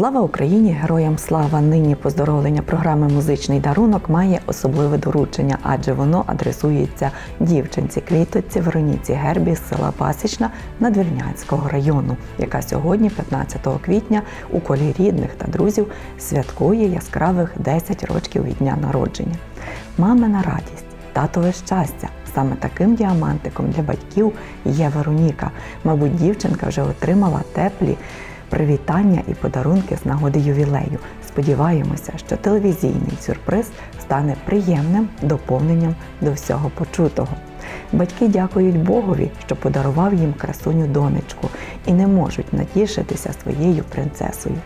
Слава Україні! Героям слава! Нині поздоровлення програми Музичний дарунок має особливе доручення, адже воно адресується дівчинці квіточці Вероніці Гербі з села Пасічна Надвірнянського району, яка сьогодні, 15 квітня, у колі рідних та друзів святкує яскравих 10 років від дня народження. Мамина радість, татове щастя. Саме таким діамантиком для батьків є Вероніка. Мабуть, дівчинка вже отримала теплі привітання і подарунки з нагоди ювілею. Сподіваємося, що телевізійний сюрприз стане приємним доповненням до всього почутого. Батьки дякують Богові, що подарував їм красуню донечку і не можуть натішитися своєю принцесою.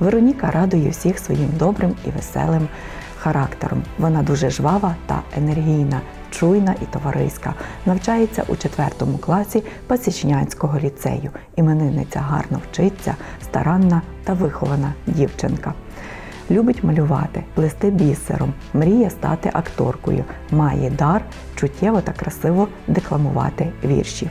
Вероніка радує всіх своїм добрим і веселим характером. Вона дуже жвава та енергійна, чуйна і товариська. Навчається у четвертому класі Пасічнянського ліцею. Іменинниця гарно вчиться, старанна та вихована дівчинка. Любить малювати, плести бісером, мріє стати акторкою, має дар чуттєво та красиво декламувати вірші.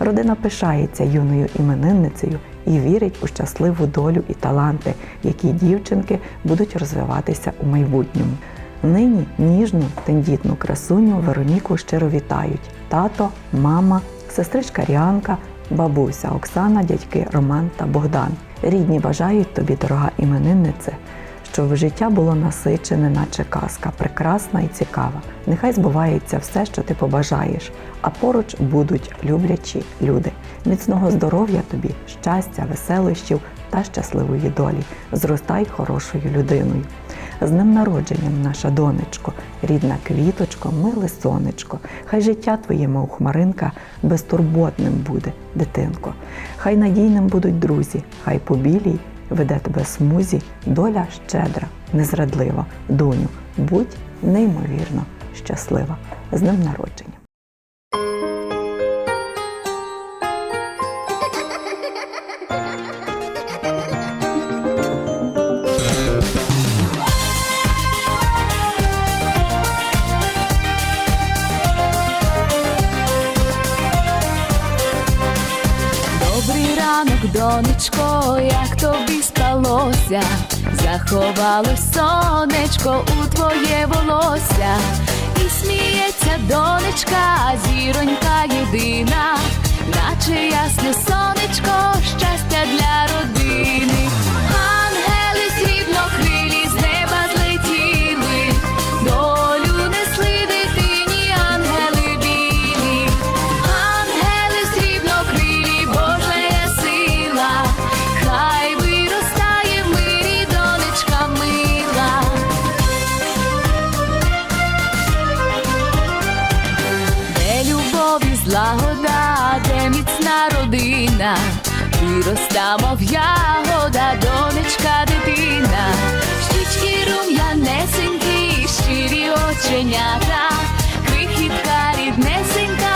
Родина пишається юною іменинницею і вірить у щасливу долю і таланти, які дівчинки будуть розвиватися у майбутньому. Нині ніжну, тендітну красуню Вероніку щиро вітають тато, мама, сестричка Ріанка, бабуся Оксана, дядьки Роман та Богдан. Рідні бажають тобі, дорога імениннице, щоб життя було насичене, наче казка, прекрасна і цікава. Нехай збувається все, що ти побажаєш, а поруч будуть люблячі люди. Міцного здоров'я тобі, щастя, веселощів та щасливої долі. Зростай хорошою людиною. З днем народженням, наша донечко, рідна квіточко, миле сонечко. Хай життя твоє, мов хмаринка, безтурботним буде, дитинко. Хай надійним будуть друзі, хай побілій веде тебе смузі, доля щедра, незрадлива. Доню, будь неймовірно щаслива. З днем народження. Ранок, донечко, як тобі спалося, заховалось сонечко у твоє волосся, і сміється донечка, зіронька єдина, наче ясне сонечко, міцна родина, вироста, мов ягода, донечка дитина, щічки рум'янесенькі, щирі оченята, крихітка ріднесенька,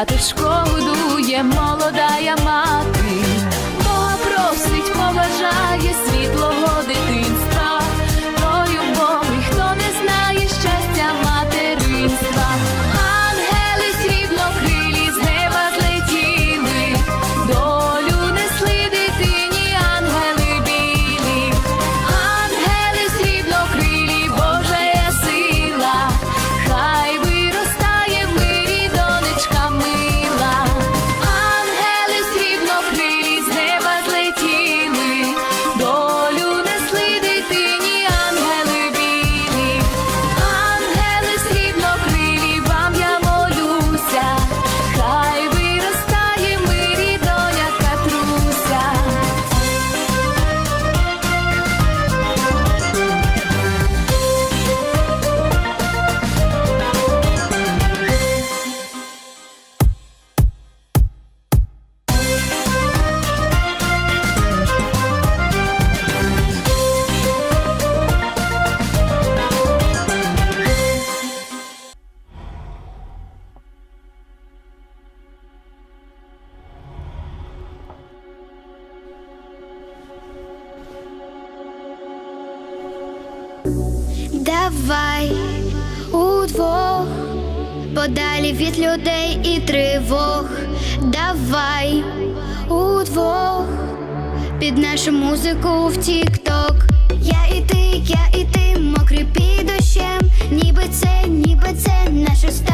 і школу дує молодая мати. Бога просить, поважає світлого Давай удвох, подалі від людей і тривог. Давай удвох, під нашу музику в тік-ток. Я і ти, я і ти, мокрі під дощем, ніби це, ніби це наша стара.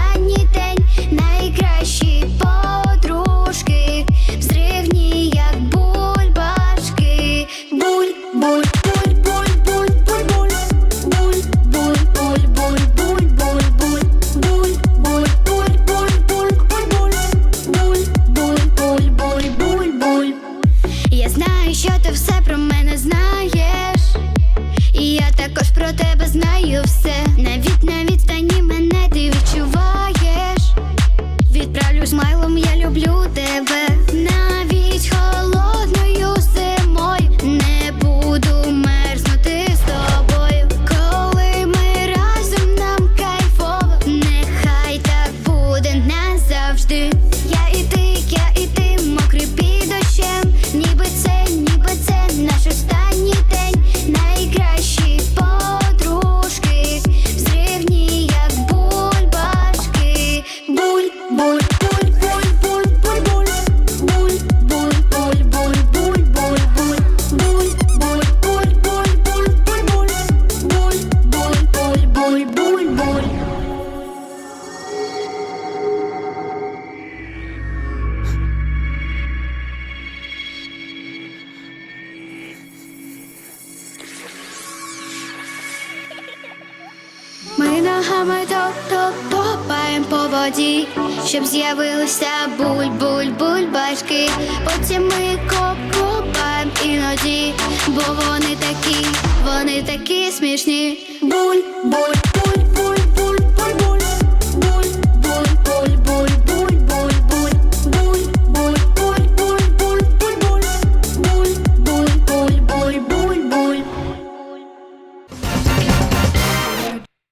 ногами топ-топ-топаєм по воді, щоб з'явилися буль-буль-буль-башки, потім ми коп-копаєм іноді, бо вони такі, вони такі смішні, буль-буль.